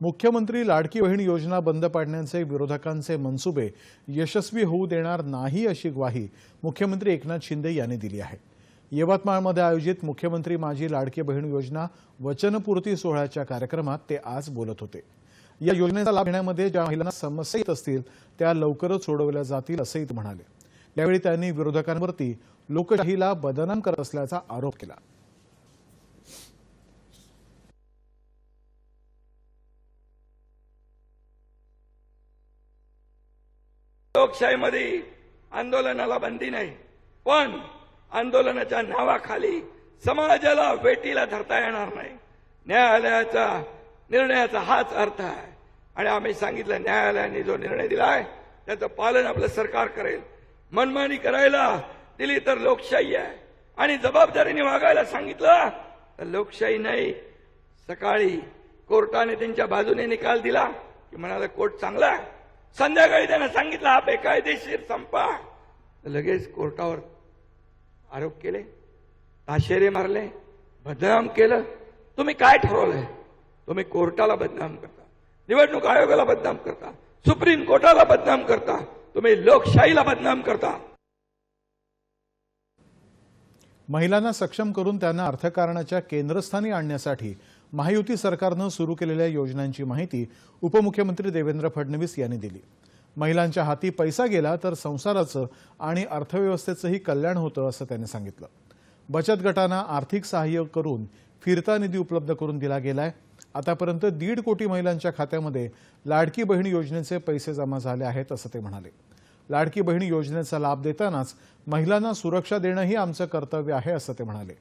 मुख्यमंत्री लाडकी बहीण योजना बंद पाडण्याचे विरोधकांचे मनसुबे यशस्वी होऊ देणार नाही अशी ग्वाही मुख्यमंत्री एकनाथ शिंदे यांनी दिली आहे. यवतमाळमध्ये आयोजित मुख्यमंत्री माझी लाडकी बहीण योजना वचनपूर्ती सोहळ्याच्या कार्यक्रमात ते आज बोलत होते. या योजनेचा लाभ घेण्यामध्ये ज्या महिलांना समस्या येत असतील त्या लवकरच सोडवल्या जातील असंही ते म्हणाले. यावेळी त्यांनी विरोधकांवरती लोकशाहीला बदनाम करत असल्याचा आरोप केला. लोकशाहीमध्ये आंदोलनाला बंदी नाही. पण आंदोलनाच्या नावाखाली समाजाला वेटीला धरता येणार नाही. न्यायालयाचा निर्णयाचा हाच अर्थ आहे. आणि आम्ही सांगितलं न्यायालयाने जो निर्णय दिला आहे त्याचं पालन आपलं सरकार करेल. मनमानी करायला दिली तर लोकशाही आहे. आणि जबाबदारीने वागायला सांगितलं तर लोकशाही नाही. सकाळी कोर्टाने त्यांच्या बाजूने निकाल दिला की म्हणाला कोर्ट चांगला आहे. संध्याकाळी त्यानं सांगितलं हा बेकायदेशीर संपा. लगेच कोर्टावर आरोप केले ताशेरे मारले बदनाम केलं. तुम्ही काय ठरवलंय? तुम्ही कोर्टाला बदनाम करता निवडणूक आयोगाला बदनाम करता सुप्रीम कोर्टाला बदनाम करता तुम्ही लोकशाहीला बदनाम करता. महिलांना सक्षम करून त्यांना अर्थकारणाच्या केंद्रस्थानी आणण्यासाठी महायुती सरकारनं सुरू केलेल्या योजनांची माहिती उपमुख्यमंत्री देवेंद्र फडणवीस यांनी दिली. महिलांच्या हाती पैसा गेला तर संसाराचं आणि अर्थव्यवस्थेचंही कल्याण होतं असं त्यांनी सांगितलं. बचत गटांना आर्थिक सहाय्य करून फिरता निधी उपलब्ध करून दिला गेलाय. आतापर्यंत दीड कोटी महिलांच्या खात्यामध्ये लाडकी बहीण योजनेचे पैसे जमा झाले आहेत असं ते म्हणाले. लाडकी बहीण योजनेचा लाभ देतानाच महिलांना सुरक्षा देणंही आमचं कर्तव्य आहे असं ते म्हणाले.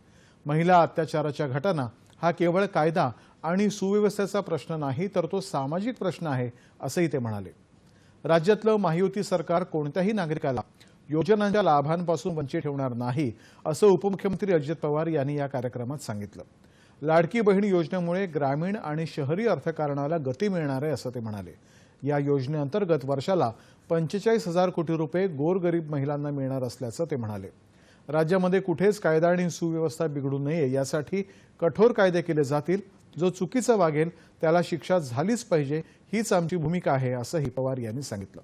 महिला अत्याचाराच्या घटना हा केवळ कायदा आणि सुव्यवस्थेचा प्रश्न नाही तर तो सामाजिक प्रश्न आहे असंही ते म्हणाले. राज्यातलं महायुती सरकार कोणत्याही नागरिकाला योजनांच्या लाभांपासून वंचित ठेवणार नाही असं उपमुख्यमंत्री अजित पवार यांनी या कार्यक्रमात सांगितलं. लाडकी बहीण योजनेमुळे ग्रामीण आणि शहरी अर्थकारणाला गती मिळणार आहे असं ते म्हणाले. या योजनेअंतर्गत वर्षाला पंचेचाळीस हजार कोटी रुपये गोरगरीब महिलांना मिळणार असल्याचं ते म्हणाले. राज्यामध्ये कुठेच कायदा आणि सुव्यवस्था बिघडू नये यासाठी कठोर कायदे केले जातील. जो चुकीचं वागेल त्याला शिक्षा झालीच पाहिजे हीच आमची भूमिका आहे असंही पवार यांनी सांगितलं.